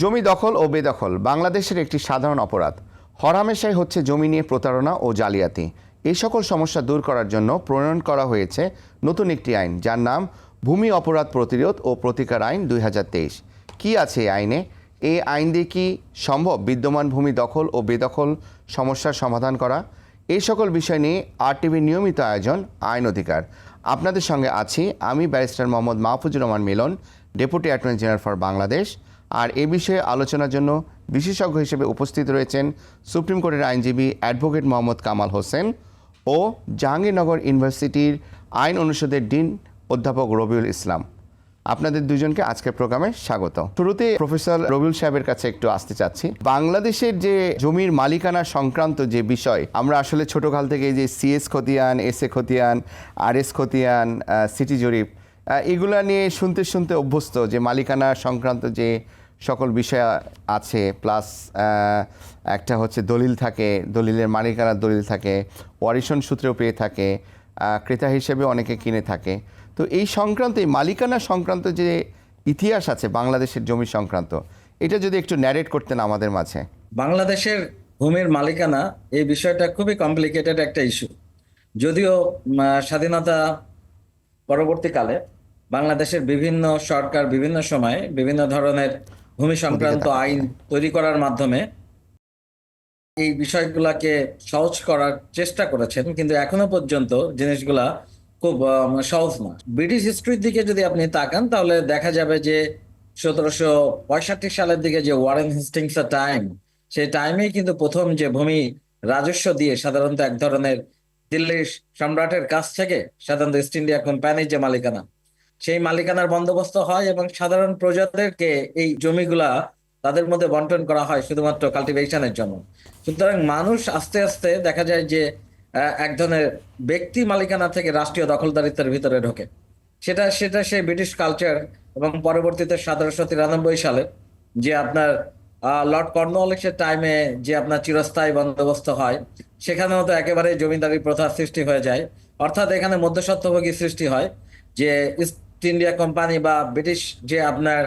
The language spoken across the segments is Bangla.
জমি দখল ও বেদখল বাংলাদেশের একটি সাধারণ অপরাধ। হরামেশাই হচ্ছে জমি নিয়ে প্রতারণা ও জালিয়াতি। এই সকল সমস্যা দূর করার জন্য প্রণয়ন করা হয়েছে নতুন একটি আইন, যার নাম ভূমি অপরাধ প্রতিরোধ ও প্রতিকার আইন দুই হাজার তেইশ। কি আছে এই আইনে? এই আইন দিয়ে কি সম্ভব বিদ্যমান ভূমি দখল ও বেদখল সমস্যার সমাধান করা? এই সকল বিষয় নিয়ে আরটিভির নিয়মিত আয়োজন আইন অধিকার। আপনাদের সঙ্গে আছি আমি barrister Mohammad Mahfuzur Rahman Milon, deputy attorney general for Bangladesh. আর এ বিষয়ে আলোচনার জন্য বিশেষজ্ঞ হিসেবে উপস্থিত রয়েছেন সুপ্রিম কোর্টের আইনজীবী অ্যাডভোকেট মোহাম্মদ কামাল হোসেন ও জাহাঙ্গীরনগর ইউনিভার্সিটির আইন অনুষদের ডিন অধ্যাপক রবিউল ইসলাম। আপনাদের দুজনকে আজকের প্রোগ্রামে স্বাগত। শুরুতে প্রফেসর রবিউল সাহেবের কাছে একটু আসতে চাচ্ছি। বাংলাদেশের যে জমির মালিকানা সংক্রান্ত যে বিষয়, আমরা আসলে ছোটকাল থেকে যে সিএস খতিয়ান এস এ খতিয়ান আর এস খতিয়ান সিটি জরিপ এগুলা নিয়ে শুনতে শুনতে অভ্যস্ত যে মালিকানা সংক্রান্ত যে সকল বিষয় আছে প্লাস একটা হচ্ছে দলিল থাকে, দলিলের মালিকানার দলিল থাকে ওয়ারিশন সূত্রেও পেয়ে থাকে ক্রেতা হিসেবে অনেকে কিনে থাকে। তো এই সংক্রান্ত, এই মালিকানা সংক্রান্ত যে ইতিহাস আছে বাংলাদেশের জমি সংক্রান্ত, এটা যদি একটু ন্যারেট করতেন আমাদের মাঝে। বাংলাদেশের ভূমির মালিকানা, এই বিষয়টা খুবই কমপ্লিকেটেড একটা ইস্যু যদিও স্বাধীনতা পরবর্তীকালে বাংলাদেশের বিভিন্ন সরকার বিভিন্ন সময়ে বিভিন্ন ধরনের ভূমি সংক্রান্ত আইন তৈরি করার মাধ্যমে এই বিষয়গুলোকে সহজ করার চেষ্টা করেছেন কিন্তু এখনও পর্যন্ত জিনিসগুলা খুব সহজ না। ব্রিটিশ হিস্ট্রির দিকে যদি আপনি তাকান তাহলে দেখা যাবে যে সতেরোশো পঁয়ষট্টি সালের দিকে যে ওয়ারেন হেস্টিংস টাইম সেই টাইমেই কিন্তু প্রথম যে ভূমি রাজস্ব দিয়ে সাধারণত এক ধরনের দিল্লির সম্রাটের কাছ থেকে সাধারণত ইস্ট ইন্ডিয়া কোম্পানির যে মালিকানা সেই মালিকানার বন্দোবস্ত হয় এবং সাধারণ প্রজাদেরকে এই জমিগুলা তাদের মধ্যে বন্টন করা হয় শুধুমাত্র কাল্টিভেশনের জন্য। সুতরাং মানুষ আস্তে আস্তে দেখা যায় যে এক ধরনের ব্যক্তি মালিকানা থেকে রাষ্ট্রীয় দখলদারিত্বের ভিতরে ঢোকে। সেটা সেটা সেই ব্রিটিশ কালচার এবং পরবর্তীতে সতেরোশো তিরানব্বই সালে যে আপনার লর্ড কর্নওয়ালিসের টাইমে যে আপনার চিরস্থায়ী বন্দোবস্ত হয়, সেখানেও তো একেবারে জমিদারি প্রথার সৃষ্টি হয়ে যায়। অর্থাৎ এখানে মধ্যস্বত্বভোগী সৃষ্টি হয় যে ইন্ডিয়া কোম্পানি বা ব্রিটিশ যে আপনার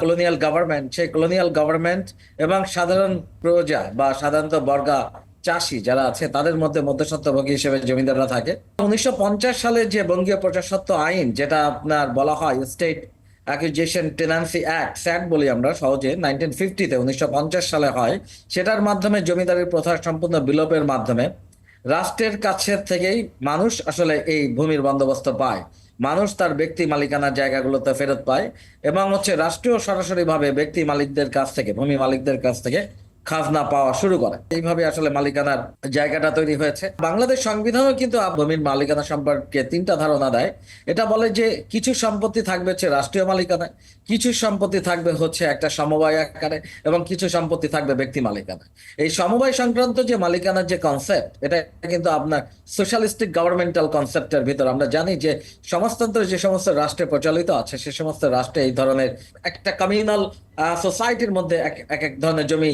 কলোনিয়াল গভর্নমেন্ট সেই কলোনিয়াল গভর্নমেন্ট এবং সাধারণ প্রজা বা সাধারণত বর্গা চাষি যারা আছে, তাদের মধ্যে মধ্যস্বত্বভোগী হিসেবে জমিদাররা থাকে। উনিশশো পঞ্চাশ সালে যে বঙ্গীয় প্রজাস্বত্ব আইন, যেটা আপনার বলা হয় state acquisition tenancy act SAT বলি আমরা সহজে নাইনটিন ফিফটিতে উনিশশো পঞ্চাশ সালে হয়। সেটার মাধ্যমে জমিদারির প্রথা সম্পূর্ণ বিলোপের মাধ্যমে রাষ্ট্রের কাছের থেকেই মানুষ আসলে এই ভূমির বন্দোবস্ত পায়। মানুষ তার ব্যক্তি মালিকানার জায়গাগুলোতে ফেরত পায় এবং হচ্ছে রাষ্ট্রীয় সরাসরি ভাবে ব্যক্তি মালিকদের কাছ থেকে, ভূমি মালিকদের কাছ থেকে খাজনা পাওয়া শুরু করে। এইভাবে আসলে মালিকানার জায়গাটা তৈরি হয়েছে। বাংলাদেশ সংবিধানও কিন্তু ভূমির মালিকানা সম্পর্কে তিনটা ধারণা দেয়। এটা বলে যে কিছু সম্পত্তি থাকবে হচ্ছে রাষ্ট্রীয় মালিকানায় কিছু সম্পত্তি থাকবে হচ্ছে একটা সমবায় আকারে এবং কিছু সম্পত্তি থাকবে ব্যক্তি মালিকানায়। এই সমবায় সংক্রান্ত যে মালিকানার যে কনসেপ্ট এটা কিন্তু আপনার সোশ্যালিস্টিক গভর্নমেন্টাল কনসেপ্টের ভিতর। আমরা জানি যে সমাজতন্ত্র যে সমস্ত রাষ্ট্রে প্রচলিত আছে, সে সমস্ত রাষ্ট্রে এই ধরনের একটা কমিউনাল সোসাইটির মধ্যে এক এক ধরনের জমি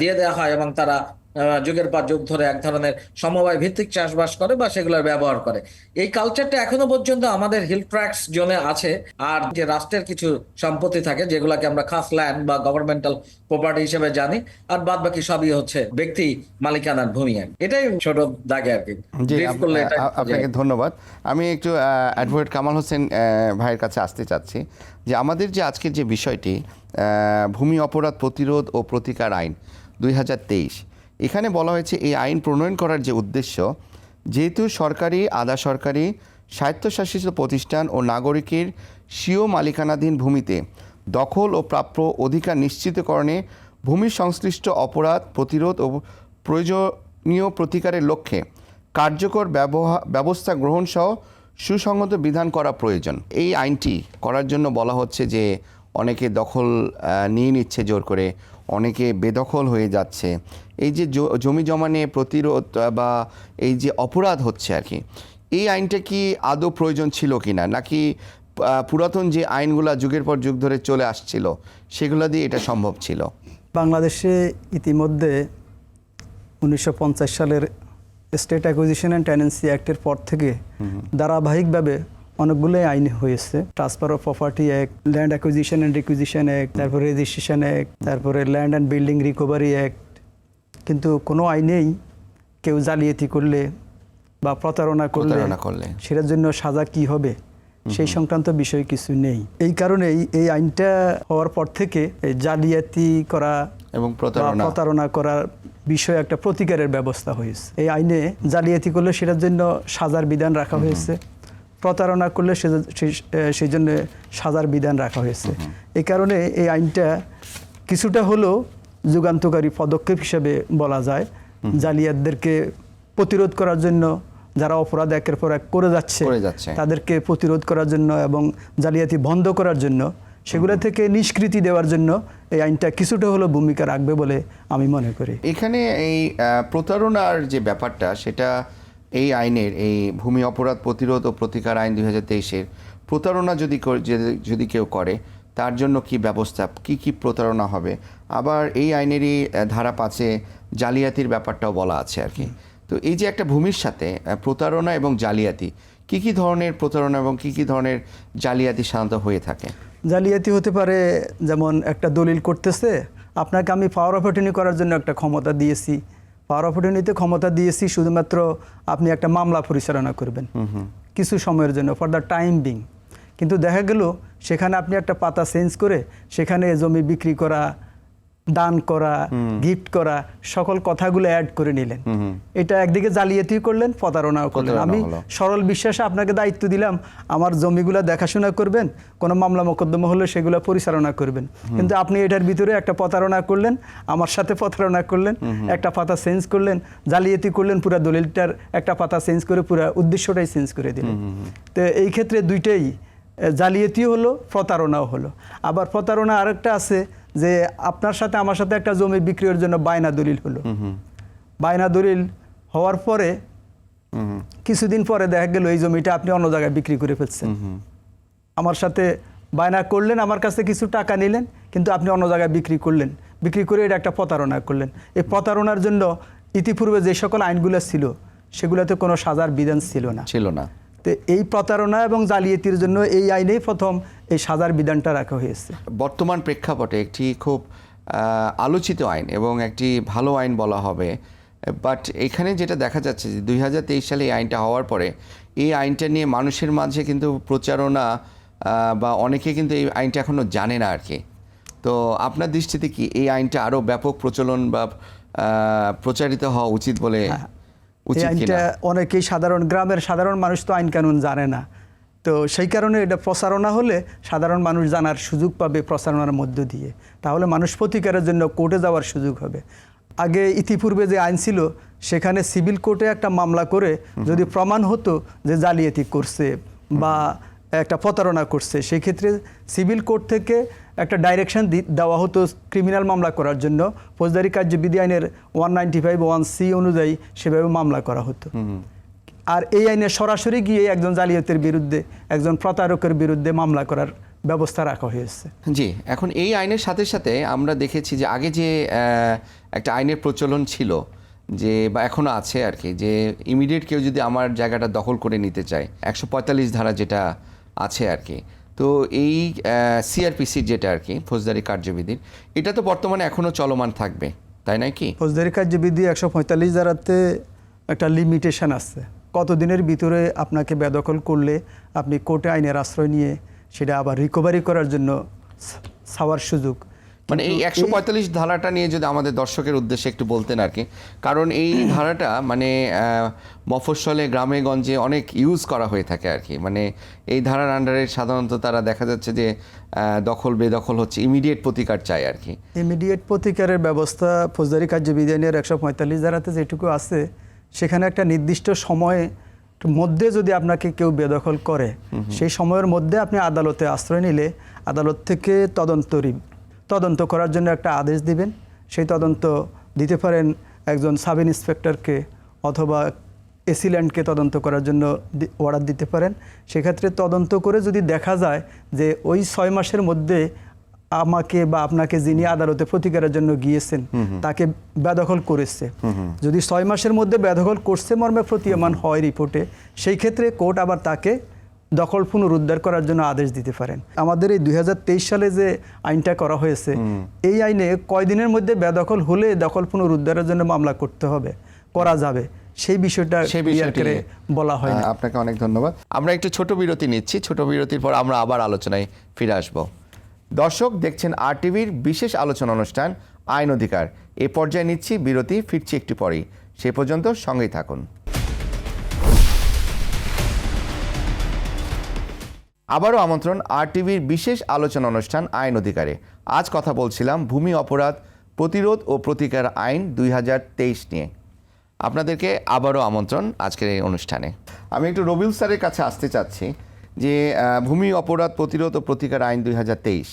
দিয়ে দেওয়া হয় এবং তারা যুগের পর যুগ ধরে এক ধরনের সমবায় ভিত্তিক চাষবাস করে বা সেগুলোর ব্যবহার করে। এই কালচারটা এখনও পর্যন্ত আমাদের হিল ট্র্যাক্স জোনে আছে। আর যে রাষ্ট্রের কিছু সম্পত্তি থাকে যেগুলোকে আমরা খাস ল্যান্ড বা গভর্নমেন্টাল প্রপার্টি হিসেবে জানি আর বাদ বাকি সবই হচ্ছে ব্যক্তি মালিকানার ভূমি এটাই ছোট দাগে আর কি। আপনাকে ধন্যবাদ। আমি একটু অ্যাডভোকেট কামাল হোসেন ভাইয়ের কাছে আসতে চাচ্ছি যে আমাদের যে আজকের যে বিষয়টি আহ, ভূমি অপরাধ প্রতিরোধ ও প্রতিকার আইন দুই হাজার তেইশ এখানে বলা হয়েছে এই আইন প্রণয়ন করার যে উদ্দেশ্য, যেহেতু সরকারি, আধা সরকারি, স্বায়ত্তশাসিত প্রতিষ্ঠান ও নাগরিকের স্বীয় মালিকানাধীন ভূমিতে দখল ও প্রাপ্য অধিকার নিশ্চিতকরণে ভূমি সংশ্লিষ্ট অপরাধ, প্রতিরোধ ও প্রয়োজনীয় প্রতিকারের লক্ষ্যে কার্যকর ব্যবস্থা গ্রহণ সহ সুসংহত বিধান করা প্রয়োজন। এই আইনটি করার জন্য বলা হচ্ছে যে অনেকে দখল নিয়ে নিচ্ছে জোর করে। অনেকে বেদখল হয়ে যাচ্ছে। এই যে জমি জমা নিয়ে প্রতিরোধ বা এই যে অপরাধ হচ্ছে আর কি এই আইনটা কি আদৌ প্রয়োজন ছিল কি না নাকি পুরাতন যে আইনগুলা যুগের পর যুগ ধরে চলে আসছিল সেগুলো দিয়ে এটা সম্ভব ছিল? বাংলাদেশে ইতিমধ্যে উনিশশো পঞ্চাশ সালের স্টেট অ্যাকুইজিশন অ্যান্ড টেনেন্সি অ্যাক্টের পর থেকে ধারাবাহিকভাবে অনেকগুলোই আইন হয়েছে। Transfer of property act land acquisition and requisition act তারপরে রেজিস্ট্রেশন অ্যাক্ট তারপরে land and building recovery act কিন্তু কোনো আইনেই কেউ জালিয়াতি করলে বা প্রতারণা করলে। সেটার জন্য সাজা কি হবে? সেই সংক্রান্ত বিষয় কিছু নেই। এই কারণেই এই আইনটা হওয়ার পর থেকে জালিয়াতি করা এবং প্রতারণা। প্রতারণা করার বিষয়ে একটা প্রতিকারের ব্যবস্থা হয়েছে। এই আইনে জালিয়াতি করলে সেটার জন্য সাজার বিধান রাখা হয়েছে। প্রতারণা করলে সেই জন্য সাজার বিধান রাখা হয়েছে। এই কারণে এই আইনটা কিছুটা হলেও যুগান্তকারী পদক্ষেপ হিসেবে বলা যায়। জালিয়াতদেরকে প্রতিরোধ করার জন্য যারা অপরাধ একের পর এক করে যাচ্ছে। তাদেরকে প্রতিরোধ করার জন্য এবং জালিয়াতি বন্ধ করার জন্য সেগুলো থেকে নিষ্কৃতি দেওয়ার জন্য এই আইনটা কিছুটা হলেও ভূমিকা রাখবে বলে আমি মনে করি। এখানে এই প্রতারণার যে ব্যাপারটা সেটা এই আইনের এই ভূমি অপরাধ প্রতিরোধ ও প্রতিকার আইন দুই হাজার তেইশের প্রতারণা যদি যদি- কেউ করে তার জন্য কি ব্যবস্থা কি কি প্রতারণা হবে? আবার এই আইনেরই ধারা পাঁচে জালিয়াতির ব্যাপারটাও বলা আছে আর কি। তো এই যে একটা ভূমির সাথে প্রতারণা এবং জালিয়াতি কি কি ধরনের প্রতারণা এবং কি কি ধরনের জালিয়াতি সাধারণত হয়ে থাকে? জালিয়াতি হতে পারে যেমন একটা দলিল করতেছে আপনাকে আমি পাওয়ার অফ অ্যাটর্নি করার জন্য একটা ক্ষমতা দিয়েছি পাওয়ার অফ অ্যাটর্নিতে ক্ষমতা দিয়েছি শুধুমাত্র আপনি একটা মামলা পরিচালনা করবেন। কিছু সময়ের জন্য ফর দ্য টাইম বিং কিন্তু দেখা গেল সেখানে আপনি একটা পাতা চেঞ্জ করে সেখানে জমি বিক্রি করা দান করা গিফট করা সকল কথাগুলো অ্যাড করে নিলেন। এটা একদিকে জালিয়াতি করলেন প্রতারণাও করলেন। আমি সরল বিশ্বাসে আপনাকে দায়িত্ব দিলাম আমার জমিগুলো দেখাশোনা করবেন কোনো মামলা মোকদ্দমা হলে সেগুলো পরিচালনা করবেন। কিন্তু আপনি এটার ভিতরে একটা প্রতারণা করলেন আমার সাথে প্রতারণা করলেন একটা পাতা চেঞ্জ করলেন জালিয়াতি করলেন পুরো দলিলটার একটা পাতা চেঞ্জ করে পুরো উদ্দেশ্যটাই চেঞ্জ করে দিলেন। তো এই ক্ষেত্রে দুইটাই জালিয়াতিও হলো প্রতারণাও হলো। আবার প্রতারণা আরেকটা আছে যে আপনার সাথে আমার সাথে একটা জমি বিক্রির জন্য বায়না দলিল হলো। বায়না দলিল হওয়ার পরে কিছুদিন পরে দেখা গেল এই জমিটা আপনি অন্য জায়গায় বিক্রি করে ফেলছেন। আমার সাথে বায়না করলেন আমার কাছে কিছু টাকা নিলেন কিন্তু আপনি অন্য জায়গায় বিক্রি করলেন। বিক্রি করে এটা একটা প্রতারণা করলেন। এই প্রতারণার জন্য ইতিপূর্বে যে সকল আইনগুলো ছিল সেগুলোতে কোনো সাজার বিধান ছিল না। ছিল না। তো এই প্রতারণা এবং জালিয়াতির জন্য এই আইনেই প্রথম এই সাজার বিধানটা রাখা হয়েছে। বর্তমান প্রেক্ষাপটে একটি খুব আলোচিত আইন এবং একটি ভালো আইন বলা হবে। বাট এখানে যেটা দেখা যাচ্ছে যে দুই হাজার তেইশ সালে এই আইনটা হওয়ার পরে এই আইনটা নিয়ে মানুষের মাঝে কিন্তু প্রচারণা বা অনেকে কিন্তু এই আইনটা এখনও জানে না আর কি। তো আপনার দৃষ্টিতে কি এই আইনটা আরও ব্যাপক প্রচলন বা প্রচারিত হওয়া উচিত বলে অনেকেই সাধারণ গ্রামের সাধারণ মানুষ তো আইন কানুন জানে না। তো সেই কারণে এটা প্রচারণা হলে সাধারণ মানুষ জানার সুযোগ পাবে প্রচারণার মধ্য দিয়ে। তাহলে মানুষ প্রতিকারের জন্য কোর্টে যাওয়ার সুযোগ হবে। আগে ইতিপূর্বে যে আইন ছিল সেখানে সিভিল কোর্টে একটা মামলা করে যদি প্রমাণ হতো যে জালিয়াতি করছে বা একটা প্রতারণা করছে। সেই ক্ষেত্রে সিভিল কোর্ট থেকে একটা ডাইরেকশন দেওয়া হতো ক্রিমিনাল মামলা করার জন্য। ফৌজদারি কার্যবিধি আইনের one ninety five one C অনুযায়ী সেভাবে মামলা করা হতো। আর এই আইনে সরাসরি গিয়ে একজন জালিয়াতের বিরুদ্ধে একজন প্রতারকের বিরুদ্ধে মামলা করার ব্যবস্থা রাখা হয়েছে। জি এখন এই আইনের সাথে সাথে আমরা দেখেছি যে আগে যে একটা আইনের প্রচলন ছিল যে বা এখনও আছে আর কি যে ইমিডিয়েট কেউ যদি আমার জায়গাটা দখল করে নিতে চায় একশো পঁয়তাল্লিশ ধারা যেটা আছে আর কি। তো এই সিআরপিসির যেটা আর কি, ফৌজদারি কার্যবিধির এটা তো বর্তমানে এখনও চলমান থাকবে, তাই নয় কি? ফৌজদারি কার্যবিধি একশো পঁয়তাল্লিশ ধারাতে একটা লিমিটেশন আছে। কতদিনের ভিতরে আপনাকে বেদখল করলে আপনি কোর্টে আইনের আশ্রয় নিয়ে সেটা আবার রিকভারি করার জন্য ছাওয়ার সুযোগ। মানে এই একশো পঁয়তাল্লিশ ধারাটা নিয়ে যদি আমাদের দর্শকের উদ্দেশ্যে একটু বলতেন আর কি। কারণ এই ধারাটা মানে মফস্বলে গ্রামে গঞ্জে অনেক ইউজ করা হয়ে থাকে আর কি। মানে এই ধারার আন্ডারে সাধারণত তারা দেখা যাচ্ছে যে দখল বেদখল হচ্ছে ইমিডিয়েট প্রতিকার চাই আর কি। ইমিডিয়েট প্রতিকারের ব্যবস্থা ফৌজদারি কার্যবিধি আইনের একশো পঁয়তাল্লিশ ধারাতে যেটুকু আছে সেখানে একটা নির্দিষ্ট সময়ে মধ্যে যদি আপনাকে কেউ বেদখল করে সেই সময়ের মধ্যে আপনি আদালতে আশ্রয় নিলে আদালত থেকে তদন্ত তদন্ত করার জন্য একটা আদেশ দিবেন। সেই তদন্ত দিতে পারেন একজন সাব ইন্সপেক্টরকে অথবা এসিল্যান্ডকে তদন্ত করার জন্য অর্ডার দিতে পারেন। সেক্ষেত্রে তদন্ত করে যদি দেখা যায় যে ওই ছয় মাসের মধ্যে আমাকে বা আপনাকে যিনি আদালতে প্রতিকারের জন্য গিয়েছেন তাকে বেদখল করেছে। যদি ছয় মাসের মধ্যে বেদখল করছে মর্মে প্রতীয়মান হয় রিপোর্টে সেই ক্ষেত্রে কোর্ট আবার তাকে দখল পুনরুদ্ধার করার জন্য আদেশ দিতে পারেন। আমাদের এই দুই হাজার তেইশ সালে যে আইনটা করা হয়েছে এই আইনে কয়দিনের মধ্যে বেদখল হলে দখল পুনরুদ্ধারের জন্য মামলা করতে হবে করা যাবে। সেই বিষয়টা সেই clear বিষয়টি করে বলা হয় না। আপনাকে অনেক ধন্যবাদ। আমরা একটু ছোট বিরতি নিচ্ছি ছোট বিরতির পর আমরা আবার আলোচনায় ফিরে আসব। দর্শক দেখছেন আর টিভির বিশেষ আলোচনা অনুষ্ঠান আইন অধিকার। এ পর্যায়ে নিচ্ছি বিরতি ফিরছি একটু পরেই। সে পর্যন্ত সঙ্গেই থাকুন। আবারও আমন্ত্রণ আর টিভির বিশেষ আলোচনা অনুষ্ঠান আইন অধিকারে। আজ কথা বলছিলাম ভূমি অপরাধ প্রতিরোধ ও প্রতিকার আইন দুই হাজার তেইশ নিয়ে। আপনাদেরকে আবারও আমন্ত্রণ আজকের এই অনুষ্ঠানে। আমি একটু রবিউল স্যারের কাছে আসতে চাচ্ছি যে ভূমি অপরাধ প্রতিরোধ ও প্রতিকার আইন দুই হাজার তেইশ।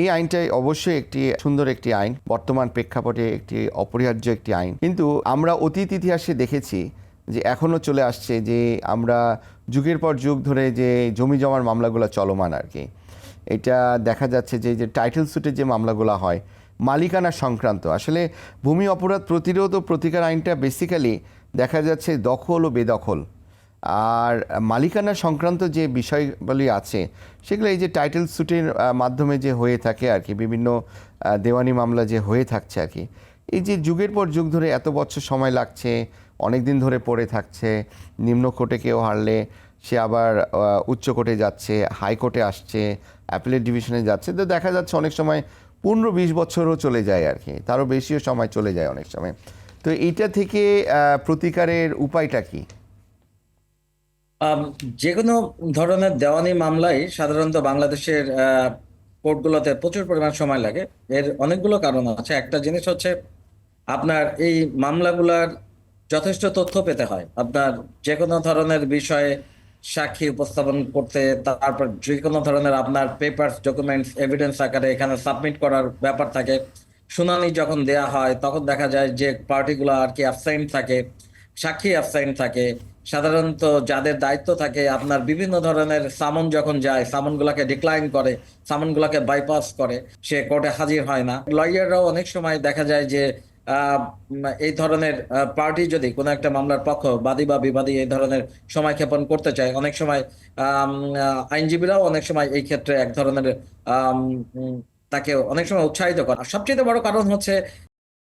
এই আইনটাই অবশ্যই একটি সুন্দর একটি আইন, বর্তমান প্রেক্ষাপটে একটি অপরিহার্য একটি আইন। কিন্তু আমরা অতীত ইতিহাসে দেখেছি যে এখনও চলে আসছে যে আমরা যুগের পর যুগ ধরে যে জমি জমার মামলাগুলো চলমান আর কি। এটা দেখা যাচ্ছে যে যে টাইটেল সুটের যে মামলাগুলো হয়, মালিকানা সংক্রান্ত। আসলে ভূমি অপরাধ প্রতিরোধ ও প্রতিকার আইনটা বেসিক্যালি দেখা যাচ্ছে দখল ও বেদখল। আর মালিকানা সংক্রান্ত যে বিষয়গুলি আছে, সেগুলো এই যে টাইটেল সুটের মাধ্যমে যে হয়ে থাকে আর কি, বিভিন্ন দেওয়ানি মামলা যে হয়ে থাকছে আর কি। এই যে যুগের পর যুগ ধরে এত বছর সময় লাগছে অনেক দিন ধরে পড়ে থাকছে নিম্ন কোর্টে কেউ হারলে সে আবার উচ্চ কোর্টে যাচ্ছে, হাইকোর্টে আসছে অ্যাপিলেট ডিভিশনে যাচ্ছে। তো দেখা যাচ্ছে অনেক সময় পনেরো বিশ বছরও চলে যায় আর কি, তারও বেশিও সময় চলে যায় অনেক সময়। তো এইটা থেকে প্রতিকারের উপায়টা কি? যে কোনো ধরনের দেওয়ানি মামলাই সাধারণত বাংলাদেশের কোর্টগুলোতে প্রচুর পরিমাণ সময় লাগে। এর অনেকগুলো কারণ আছে। একটা জিনিস হচ্ছে আপনার এই মামলাগুলার যথেষ্ট তথ্য পেতে হয়। আপনার যে কোনো ধরনের বিষয়ে সাক্ষী উপস্থাপন করতে, তারপর যে কোনো ধরনের আপনার পেপারস ডকুমেন্টস এভিডেন্স আকারে এখানে সাবমিট করার ব্যাপার থাকে। শুনানি যখন দেয়া হয়, তখন দেখা যায় যে পার্টিগুলো আর কি অ্যাবসেন্ট থাকে, সাক্ষী অ্যাবসেন্ট থাকে। সাধারণত যাদের দায়িত্ব থাকে, আপনার বিভিন্ন ধরনের সামন যখন যায় সামনগুলোকে ডিক্লাইন করে সামনগুলোকে বাইপাস করে, সে কোর্টে হাজির হয় না। লয়াররাও অনেক সময় দেখা যায় যে এই ধরনের পার্টি যদি কোনো একটা মামলার পক্ষ বাদী বা বিবাদী এই ধরনের সময় ক্ষেপণ করতে চায় অনেক সময় আহ, আইনজীবীরাও অনেক সময় এই ক্ষেত্রে এক ধরনের তাকে অনেক সময় উৎসাহিত করে। সবচেয়ে বড় কারণ হচ্ছে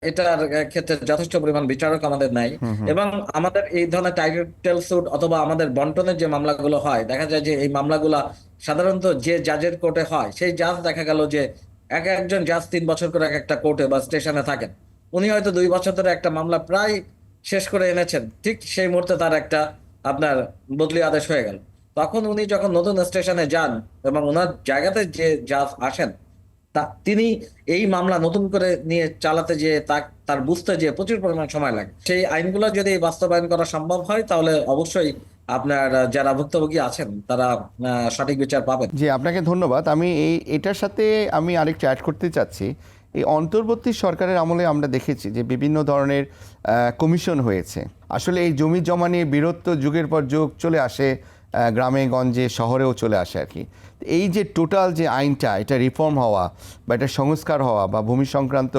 এটার ক্ষেত্রে যথেষ্ট পরিমাণ বিচারক আমাদের নাই। এবং আমাদের এই ধরনের টাইটেল সুট অথবা আমাদের বন্টনের যে মামলাগুলো হয় দেখা যায় যে এই মামলাগুলা সাধারণত যে জাজের কোর্টে হয় সেই জাজ দেখা গেল যে এক একজন জাজ তিন বছর করে এক একটা কোর্টে বা স্টেশনে থাকেন। উনি হয়তো দুই বছর ধরে একটা মামলা প্রায় শেষ করে এনেছেন। ঠিক সেই মুহূর্তে তার একটা আপনার বদলি আদেশ হয়ে গেল। তখন উনি যখন নতুন স্টেশনে যান এবং ওনার জায়গাতে যে জাজ আসেন, তা তিনি এই মামলা নতুন করে নিয়ে চালাতে যে তার বুঝতে যে প্রচুর পরিমাণ সময় লাগে। সেই আইনগুলো যদি বাস্তবায়ন করা সম্ভব হয়, তাহলে অবশ্যই আপনার যারা ভুক্তভোগী আছেন, তারা সঠিক বিচার পাবেন। জি, আপনাকে ধন্যবাদ। আমি এই, এটার সাথে আমি আরেকটু অ্যাড করতে চাচ্ছি। এই অন্তর্বর্তী সরকারের আমলে আমরা দেখেছি যে বিভিন্ন ধরনের কমিশন হয়েছে। আসলে এই জমি জমা নিয়ে বীরত্ব যুগের পর যুগ চলে আসে গ্রামে, গঞ্জে, শহরেও চলে আসে আর কি। এই যে টোটাল যে আইনটা, এটা রিফর্ম হওয়া বা এটা সংস্কার হওয়া বা ভূমি সংক্রান্ত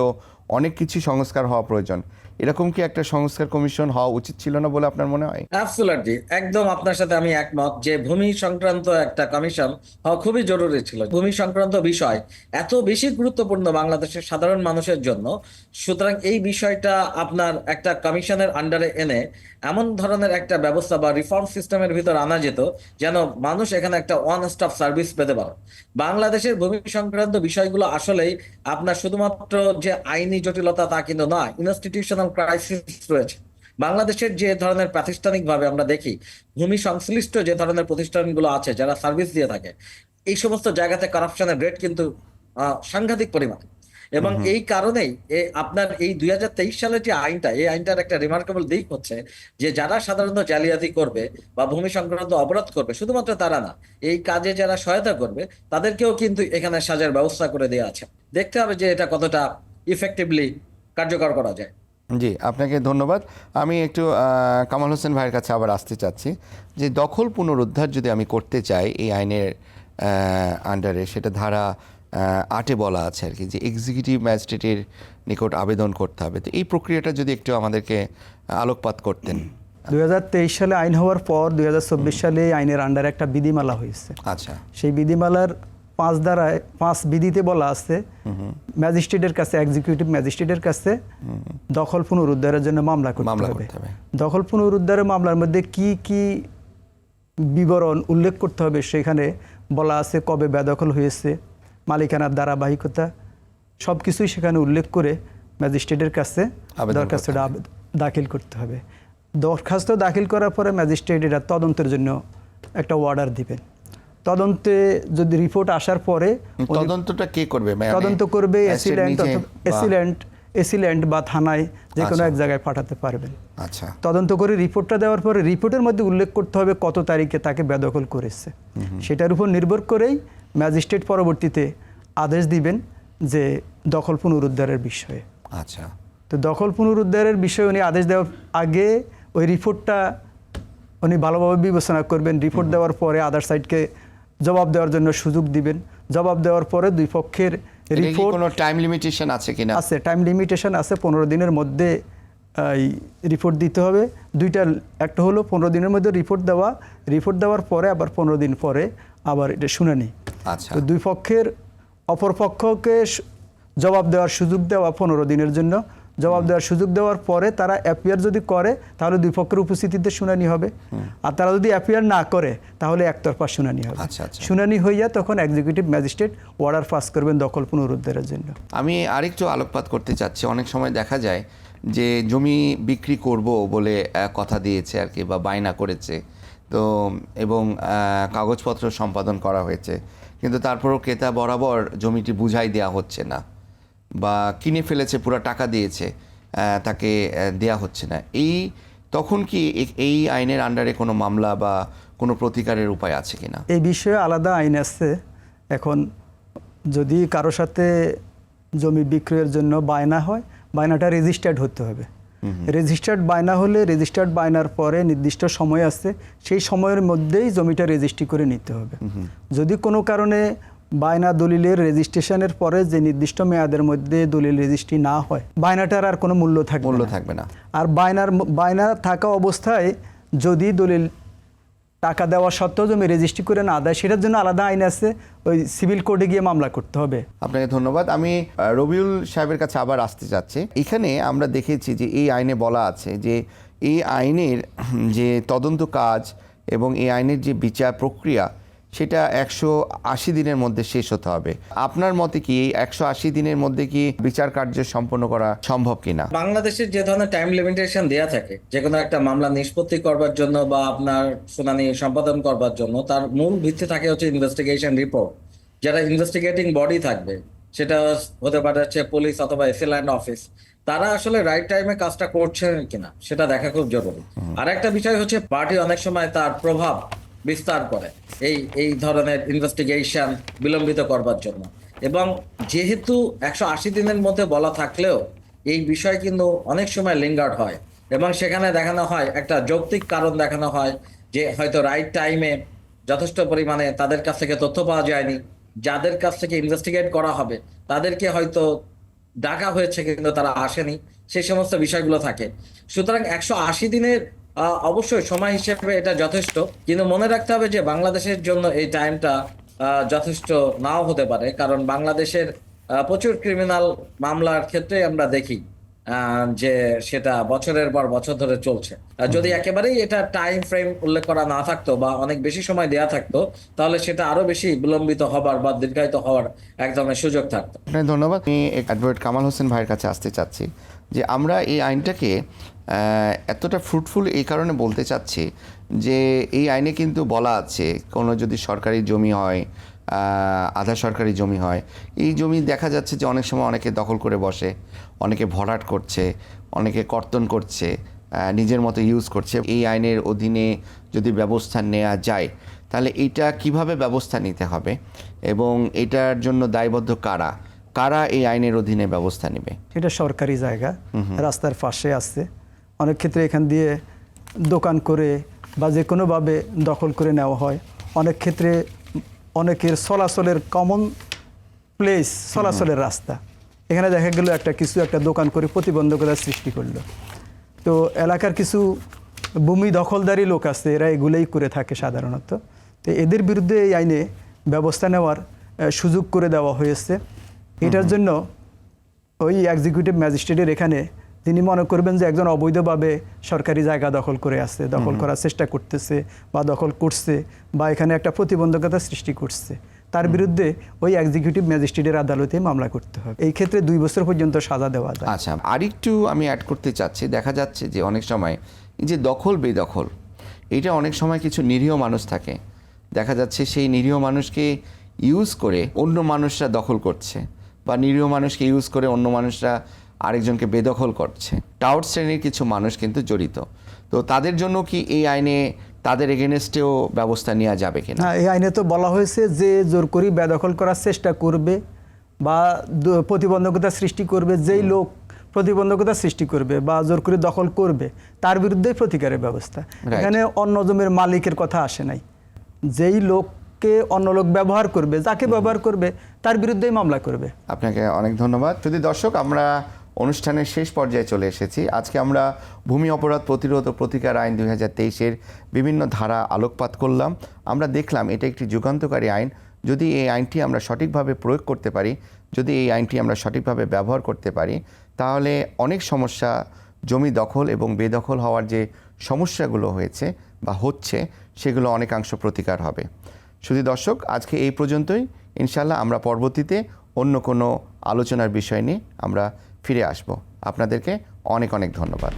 অনেক কিছু সংস্কার হওয়া প্রয়োজন। এরকম কি একটা সংস্কার কমিশন হওয়া উচিত ছিল না বলে আপনার মনে হয়? অ্যাবসুলেটলি একদম আপনার সাথে আমি একমত যে ভূমি সংক্রান্ত একটা কমিশন হওয়া খুবই জরুরি ছিল। ভূমি সংক্রান্ত বিষয় এত বেশি গুরুত্বপূর্ণ বাংলাদেশের সাধারণ মানুষের জন্য। সুতরাং এই বিষয়টা আপনার একটা কমিশনের আন্ডারে এনে এমন ধরনের একটা ব্যবস্থা বা রিফর্ম সিস্টেমের ভিতর আনা যেত যেন মানুষ এখানে একটা ওয়ান স্টপ সার্ভিস পেতে পারে। বাংলাদেশের ভূমি সংক্রান্ত বিষয়গুলো আসলেই আপনার শুধুমাত্র যে আইনি জটিলতা তা কিন্তু নয় ইনস্টিটিউশনাল ক্রাইসিস রয়েছে। বাংলাদেশের যে ধরনের প্রাতিষ্ঠানিকভাবে আমরা দেখি ভূমি সংশ্লিষ্ট যে ধরনের প্রতিষ্ঠানগুলো আছে যারা সার্ভিস দিয়ে থাকে এই সমস্ত জায়গাতে কারাপশনের রেট কিন্তু সাংঘাতিক পরিমাণে। এবং এই কারণেই আপনার এই দুই সালের যে আইনটা এই আইনটার একটা রিমার্কেবল দিক হচ্ছে যে যারা সাধারণত জালিয়াতি করবে বা ভূমি সংক্রান্ত অপরাধ করবে শুধুমাত্র তারা না এই কাজে যারা সহায়তা করবে তাদেরকেও কিন্তু এখানে সাজার ব্যবস্থা করে দেওয়া আছে। দেখতে হবে যে এটা কতটা ইফেক্টিভলি কার্যকর করা যায়। জি আপনাকে ধন্যবাদ। আমি একটু কামাল হোসেন ভাইয়ের কাছে আবার আসতে চাচ্ছি যে দখল পুনরুদ্ধার যদি আমি করতে চাই এই আইনের আন্ডারে সেটা ধারা আটে বলা আছে আর কি যে এক্সিকিউটিভ ম্যাজিস্ট্রেটের নিকট আবেদন করতে হবে। তো এই প্রক্রিয়াটা যদি একটু আমাদেরকে আলোকপাত করতেন। দু হাজার তেইশ সালে আইন হওয়ার পর দু হাজার চব্বিশ সালে আইনের আন্ডারে একটা বিধিমালা হয়েছে। আচ্ছা। সেই বিধিমালার পাঁচ দ্বারায় পাঁচ বিধিতে বলা আছে ম্যাজিস্ট্রেটের কাছে এক্সিকিউটিভ ম্যাজিস্ট্রেটের কাছে দখল পুনরুদ্ধারের জন্য মামলা করতে হবে। দখল পুনরুদ্ধারের মামলার মধ্যে কি কি বিবরণ উল্লেখ করতে হবে সেখানে বলা আছে কবে বেদখল হয়েছে মালিকানার ধারাবাহিকতা সব কিছুই সেখানে উল্লেখ করে ম্যাজিস্ট্রেটের কাছে দরখাস্তটা দাখিল করতে হবে। দরখাস্ত দাখিল করার পরে ম্যাজিস্ট্রেট এটা তদন্তের জন্য একটা অর্ডার দিবেন। তদন্তে যদি রিপোর্ট আসার পরে তদন্তটা কে করবে? তদন্ত করবে অথবা বা- এসিল্যান্ড বা থানায় যে কোনো আচ্ছা। এক জায়গায় পাঠাতে পারবেন। আচ্ছা। তদন্ত করে রিপোর্টটা দেওয়ার পরে রিপোর্টের মধ্যে উল্লেখ করতে হবে কত তারিখে তাকে বেদখল করেছে। সেটার উপর নির্ভর করেই ম্যাজিস্ট্রেট পরবর্তীতে আদেশ দিবেন যে দখল পুনরুদ্ধারের বিষয়ে। আচ্ছা। তো দখল পুনরুদ্ধারের বিষয়ে উনি আদেশ দেওয়ার আগে ওই রিপোর্টটা উনি ভালোভাবে বিবেচনা করবেন। রিপোর্ট দেওয়ার পরে আদার সাইডকে জবাব দেওয়ার জন্য সুযোগ দিবেন। জবাব দেওয়ার পরে দুই পক্ষের রিপোর্ট কোনো টাইম লিমিটেশন আছে কিনা? আছে টাইম লিমিটেশন আছে পনেরো দিনের মধ্যে রিপোর্ট দিতে হবে। দুইটা একটা হলো পনেরো দিনের মধ্যে রিপোর্ট দেওয়া। রিপোর্ট দেওয়ার পরে আবার পনেরো দিন পরে আবার এটা শুনানি আচ্ছা। তো দুই পক্ষের অপর পক্ষকে জবাব দেওয়ার সুযোগ দেওয়া পনেরো দিনের জন্য। জবাব দেওয়ার সুযোগ দেওয়ার পরে তারা অ্যাপিয়ার যদি করে তাহলে দুই পক্ষের উপস্থিতিতে শুনানি হবে। আর তারা যদি অ্যাপিয়ার না করে তাহলে একতরফা শুনানি হবে। আচ্ছা, আচ্ছা। শুনানি হইয়া তখন এক্সিকিউটিভ ম্যাজিস্ট্রেট অর্ডার পাস করবেন দখল পুনরুদ্ধারের জন্য। আমি আরেকটু আলোকপাত করতে চাচ্ছি। অনেক সময় দেখা যায় যে জমি বিক্রি করব বলে কথা দিয়েছে আর কি বা বায়না করেছে। তো এবং কাগজপত্র সম্পাদন করা হয়েছে। কিন্তু তারপরও ক্রেতা বরাবর জমিটি বুঝাই দেওয়া হচ্ছে না। বা কিনে ফেলেছে পুরো টাকা দিয়েছে তাকে দেয়া হচ্ছে না। এই তখন কি এই আইনের আন্ডারে কোনো মামলা বা কোনো প্রতিকারের উপায় আছে কিনা? এই বিষয়ে আলাদা আইন আছে। এখন যদি কারও সাথে জমি বিক্রয়ের জন্য বায়না হয় বায়নাটা রেজিস্টার্ড হতে হবে। রেজিস্টার্ড বায়না হলে রেজিস্টার্ড বায়নার পরে নির্দিষ্ট সময় আছে সেই সময়ের মধ্যেই জমিটা রেজিস্ট্রি করে নিতে হবে। যদি কোনো কারণে বায়না দলিলের রেজিস্ট্রেশনের পরে যে নির্দিষ্ট মেয়াদের মধ্যে দলিল রেজিস্ট্রি না হয় বায়নাটার আর কোনো মূল্য থাকবে মূল্য থাকবে না। আর বায়নার বায়না থাকা অবস্থায় যদি দলিল টাকা দেওয়া সত্ত্বেও জমি রেজিস্ট্রি করে না দেয় সেটার জন্য আলাদা আইন আছে ওই সিভিল কোর্টে গিয়ে মামলা করতে হবে। আপনাকে ধন্যবাদ। আমি রবিউল সাহেবের কাছে আবার আসতে চাচ্ছি। এখানে আমরা দেখেছি যে এই আইনে বলা আছে যে এই আইনের যে তদন্ত কাজ এবং এই আইনের যে বিচার প্রক্রিয়া সেটা একশো আশি দিনের মধ্যে শেষ হতে হবে। আপনার মতে কি একশো আশি দিনের মধ্যে কি বিচার কার্য সম্পন্ন করা সম্ভব কিনা? বাংলাদেশের যে ধরনের টাইম লিমিটেশন দেয়া থাকে যে কোনো একটা মামলা নিষ্পত্তি করবার জন্য বা আপনার শুনানি সম্পাদন করবার জন্য তার মূল ভিত্তি থাকে হচ্ছে ইনভেস্টিগেশন রিপোর্ট যারা ইনভেস্টিগেটিং বডি থাকবে সেটা হতে পারে হচ্ছে পুলিশ অথবা এসিল্যান্ড অফিস তারা আসলে রাইট টাইমে কাজটা করছে কিনা সেটা দেখা খুব জরুরি। আর একটা বিষয় হচ্ছে পার্টি অনেক সময় তার প্রভাব বিস্তার করে এই এই ধরনের ইনভেস্টিগেশন বিলম্বিত করবার জন্য। এবং যেহেতু একশো আশি দিনের মধ্যে বলা থাকলেও এই বিষয় কিন্তু অনেক সময় লিঙ্গার্ড হয় এবং সেখানে দেখানো হয়, একটা যৌক্তিক কারণ দেখানো হয় যে হয়তো রাইট টাইমে যথেষ্ট পরিমাণে তাদের কাছ থেকে তথ্য পাওয়া যায়নি, যাদের কাছ থেকে ইনভেস্টিগেট করা হবে, তাদেরকে হয়তো ডাকা হয়েছে কিন্তু তারা আসেনি সেই সমস্ত বিষয়গুলো থাকে। সুতরাং একশো আশি দিনের অবশ্যই সময় হিসেবে এটা যথেষ্ট। কিন্তু মনে রাখতে হবে যে বাংলাদেশের জন্য এই টাইমটা যথেষ্ট নাও হতে পারে। কারণ বাংলাদেশের প্রচুর ক্রিমিনাল মামলার ক্ষেত্রে আমরা দেখি যে সেটা বছরের পর বছর ধরে চলছে। যদি একেবারেই এটা টাইম ফ্রেম উল্লেখ করা না থাকতো বা অনেক বেশি সময় দেয়া থাকতো তাহলে সেটা আরও বেশি বিলম্বিত হবার বা দীর্ঘায়িত হওয়ার এক ধরনের সুযোগ থাকতো। ধন্যবাদ। আমি অ্যাডভোকেট কামাল হোসেন ভাইয়ের কাছে আসতে চাচ্ছি যে আমরা এই আইনটাকে এতটা ফ্রুটফুল এই কারণে বলতে চাচ্ছি যে এই আইনে কিন্তু বলা আছে কোনো যদি সরকারি জমি হয় আধা সরকারি জমি হয় এই জমি দেখা যাচ্ছে যে অনেক সময় অনেকে দখল করে বসে অনেকে ভরাট করছে অনেকে কর্তন করছে নিজের মতো ইউজ করছে। এই আইনের অধীনে যদি ব্যবস্থা নেওয়া যায় তাহলে এইটা কীভাবে ব্যবস্থা নিতে হবে এবং এটার জন্য দায়বদ্ধ কারা? কারা এই আইনের অধীনে ব্যবস্থা নেবে? এটা সরকারি জায়গা রাস্তার পাশে আছে। অনেক ক্ষেত্রে এখান দিয়ে দোকান করে বা যে কোনোভাবে দখল করে নেওয়া হয়। অনেক ক্ষেত্রে অনেকের চলাচলের কমন প্লেস চলাচলের রাস্তা। এখানে দেখা গেল একটা কিছু একটা দোকান করে প্রতিবন্ধকতা সৃষ্টি করল। তো এলাকার কিছু ভূমি দখলদারি লোক আছে এরা এগুলোই করে থাকে সাধারণত। তো এদের বিরুদ্ধে এই আইনে ব্যবস্থা নেওয়ার সুযোগ করে দেওয়া হয়েছে। এটার জন্য ওই এক্সিকিউটিভ ম্যাজিস্ট্রেটের এখানে তিনি মনে করবেন যে একজন অবৈধভাবে সরকারি জায়গা দখল করে আছে দখল করার চেষ্টা করতেছে বা দখল করছে বা এখানে একটা প্রতিবন্ধকতা সৃষ্টি করছে। তার বিরুদ্ধে ওই এক্সিকিউটিভ ম্যাজিস্ট্রেটের আদালতে মামলা করতে হবে। এই ক্ষেত্রে দুই বছর পর্যন্ত সাজা দেওয়া যায়। আচ্ছা আরেকটু আমি অ্যাড করতে চাচ্ছি। দেখা যাচ্ছে যে অনেক সময় এই যে দখল বেদখল এটা অনেক সময় কিছু নিরীহ মানুষ থাকে। দেখা যাচ্ছে সেই নিরীহ মানুষকে ইউজ করে অন্য মানুষরা দখল করছে বা নিরীহ মানুষকে ইউজ করে অন্য মানুষরা আরেকজনকে বেদখল করছে। টাউট শ্রেণির কিছু মানুষ কিন্তু জড়িত। তো তাদের জন্য কি এই আইনে তাদের এগেনস্টেও ব্যবস্থা নেওয়া যাবে কিনা? না এই আইনে তো বলা হয়েছে যে জোর করি বেদখল করার চেষ্টা করবে বা প্রতিবন্ধকতা সৃষ্টি করবে যেই লোক প্রতিবন্ধকতা সৃষ্টি করবে বা জোর করে দখল করবে তার বিরুদ্ধে প্রতিকারের ব্যবস্থা। এখানে অন্য জমির মালিকের কথা আসে নাই। যেই লোককে অন্য লোক ব্যবহার করবে যাকে ব্যবহার করবে তার বিরুদ্ধেই মামলা করবে। আপনাকে অনেক ধন্যবাদ। যদি দর্শক আমরা অনুষ্ঠানের শেষ পর্যায়ে চলে এসেছি। আজকে আমরা ভূমি অপরাধ প্রতিরোধ ও প্রতিকার আইন দুই হাজার তেইশের বিভিন্ন ধারা আলোকপাত করলাম। আমরা দেখলাম এটা একটি যুগান্তকারী আইন। যদি এই আইনটি আমরা সঠিকভাবে প্রয়োগ করতে পারি, যদি এই আইনটি আমরা সঠিকভাবে ব্যবহার করতে পারি, তাহলে অনেক সমস্যা, জমি দখল এবং বেদখল হওয়ার যে সমস্যাগুলো হয়েছে বা হচ্ছে, সেগুলো অনেকাংশ প্রতিকার হবে। শুধু দর্শক, আজকে এই পর্যন্তই। ইনশাল্লাহ আমরা পরবর্তীতে অন্য কোনো আলোচনার বিষয় নিয়ে আমরা ফিরে আসব। আপনাদেরকে অনেক অনেক ধন্যবাদ।